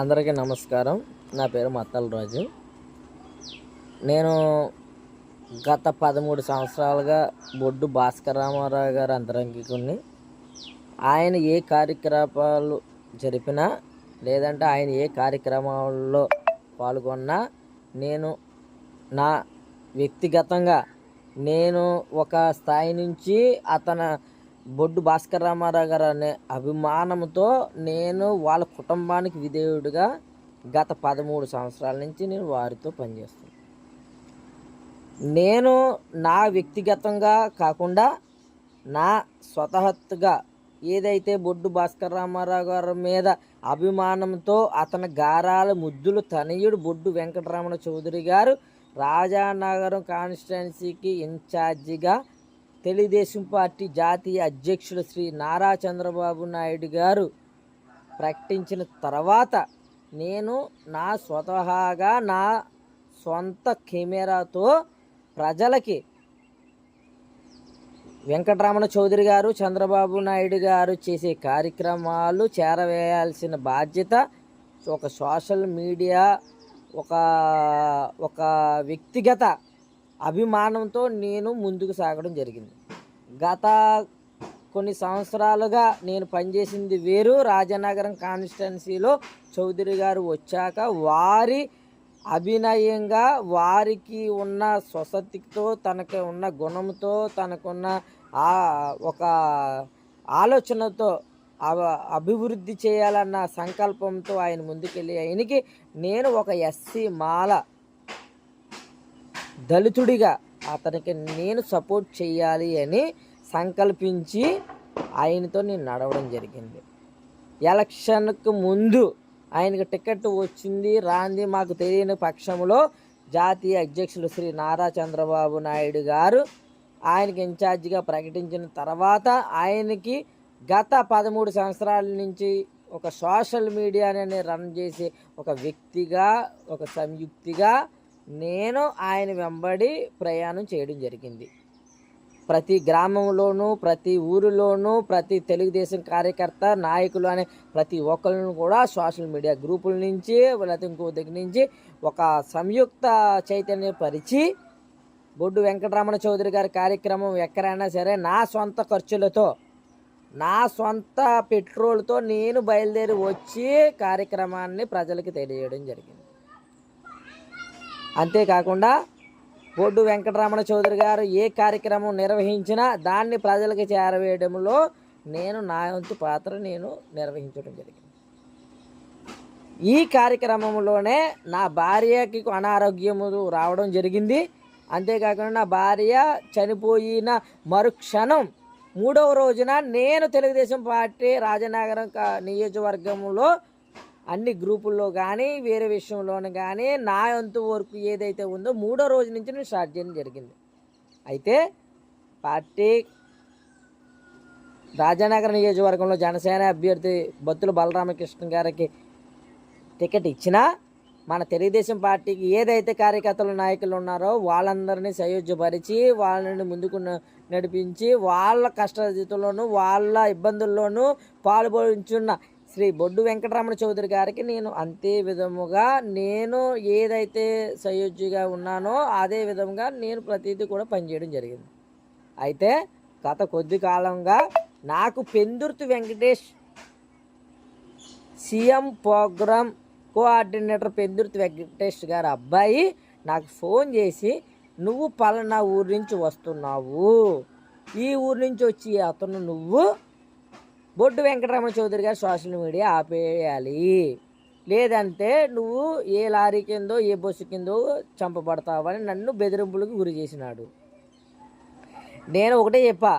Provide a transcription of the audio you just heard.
అందరికీ నమస్కారం. నా పేరు మత్తల రాజు. నేను గత పదమూడు సంవత్సరాలుగా బొడ్డు భాస్కర్ రామారావు గారు అంతరంగికుని ఆయన ఏ కార్యకలాపాలు జరిపినా లేదంటే ఆయన ఏ కార్యక్రమాల్లో పాల్గొన్నా నేను నా వ్యక్తిగతంగా నేను ఒక స్థాయి నుంచి అతను బొడ్డు భాస్కర్ రామారావు గారు అనే అభిమానంతో నేను వాళ్ళ కుటుంబానికి విధేయుడిగా గత పదమూడు సంవత్సరాల నుంచి నేను వారితో పనిచేస్తాను నేను నా వ్యక్తిగతంగా కాకుండా నా స్వతహత్తుగా ఏదైతే బొడ్డు భాస్కర్ రామారావు గారి మీద అభిమానంతో అతని గారాల ముద్దులు తనయుడు బొడ్డు వెంకటరమణ చౌదరి గారు రాజానగరం కాన్స్టిట్యున్సీకి ఇన్ఛార్జిగా తెలుగుదేశం పార్టీ జాతీయ అధ్యక్షుడు శ్రీ నారా చంద్రబాబు నాయుడు గారు ప్రకటించిన తర్వాత నేను నా స్వతహాగా నా సొంత కెమెరాతో ప్రజలకి వెంకటరమణ చౌదరి గారు చంద్రబాబు నాయుడు గారు చేసే కార్యక్రమాలు చేరవేయాల్సిన బాధ్యత ఒక సోషల్ మీడియా ఒక ఒక వ్యక్తిగత అభిమానంతో నేను ముందుకు సాగడం జరిగింది. గత కొన్ని సంవత్సరాలుగా నేను పనిచేసింది వేరు. రాజనగరం కాన్స్టిట్యున్సీలో చౌదరి గారు వచ్చాక వారి అభినయంగా వారికి ఉన్న స్వసతితో తనకి ఉన్న గుణంతో తనకున్న ఆ ఒక ఆలోచనతో అభివృద్ధి చేయాలన్న సంకల్పంతో ఆయన ముందుకెళ్ళి ఆయనకి నేను ఒక ఎస్సీ మాల దళితుడిగా అతనికి నేను సపోర్ట్ చేయాలి అని సంకల్పించి ఆయనతో నేను నడవడం జరిగింది. ఎలక్షన్కు ముందు ఆయనకు టికెట్ వచ్చింది రాంది. మాకు తెలియని పక్షంలో జాతీయ అధ్యక్షులు శ్రీ నారా చంద్రబాబు నాయుడు గారు ఆయనకి ఇన్ఛార్జిగా ప్రకటించిన తర్వాత ఆయనకి గత పదమూడు సంవత్సరాల నుంచి ఒక సోషల్ మీడియాని రన్ చేసే ఒక వ్యక్తిగా ఒక సంయుక్తిగా నేను ఆయన వెంబడి ప్రయాణం చేయడం జరిగింది. ప్రతి గ్రామంలోనూ ప్రతి ఊరిలోనూ ప్రతి తెలుగుదేశం కార్యకర్త నాయకులు అనే ప్రతి ఒక్కరిని కూడా సోషల్ మీడియా గ్రూపుల నుంచి లేకపోతే ఇంకో దగ్గర నుంచి ఒక సంయుక్త చైతన్య పరిచి బొడ్డు వెంకటరమణ చౌదరి గారి కార్యక్రమం ఎక్కడైనా సరే నా సొంత ఖర్చులతో నా సొంత పెట్రోల్తో నేను బయలుదేరి వచ్చి కార్యక్రమాన్ని ప్రజలకు తెలియజేయడం జరిగింది. అంతేకాకుండా బొడ్డు వెంకటరమణ చౌదరి గారు ఏ కార్యక్రమం నిర్వహించినా దాన్ని ప్రజలకు చేరవేయడంలో నేను నా వంతు పాత్ర నేను నిర్వహించడం జరిగింది. ఈ కార్యక్రమంలోనే నా భార్యకి అనారోగ్యము రావడం జరిగింది. అంతేకాకుండా నా భార్య చనిపోయిన మరుక్షణం మూడవ రోజున నేను తెలుగుదేశం పార్టీ రాజనగరం నియోజకవర్గంలో అన్ని గ్రూపుల్లో కానీ వేరే విషయంలోనూ కానీ నా వంతు వరకు ఏదైతే ఉందో మూడో రోజు నుంచి నేను స్టార్ట్ చేయడం జరిగింది. అయితే పార్టీ రాజానగర్ నియోజకవర్గంలో జనసేన అభ్యర్థి బత్తుల బలరామకృష్ణ గారికి టికెట్ ఇచ్చినా మన తెలుగుదేశం పార్టీకి ఏదైతే కార్యకర్తలు నాయకులు ఉన్నారో వాళ్ళందరినీ సయోధ్యపరిచి వాళ్ళని ముందుకు నడిపించి వాళ్ళ కష్టస్థితుల్లోనూ వాళ్ళ ఇబ్బందుల్లోనూ పాల్పంచున్న శ్రీ బొడ్డు వెంకటరమణ చౌదరి గారికి నేను అంతే విధముగా నేను ఏదైతే సయోజ్యగా ఉన్నానో అదే విధంగా నేను ప్రతిదీ కూడా పనిచేయడం జరిగింది. అయితే గత కొద్ది కాలంగా నాకు Pendurthi Venkatesh CM program coordinator Pendurthi Venkatesh గారి అబ్బాయి నాకు ఫోన్ చేసి నువ్వు పలానా ఊరి నుంచి వస్తున్నావు. ఈ ఊరి నుంచి వచ్చి అతను నువ్వు బొడ్డు వెంకటరమణ చౌదరి గారు సోషల్ మీడియా ఆపేయాలి. లేదంటే నువ్వు ఏ లారీ కిందో ఏ బస్సు కిందో చంపబడతావని నన్ను బెదిరింపులకు గురి చేసినాడు. నేను ఒకటే చెప్పా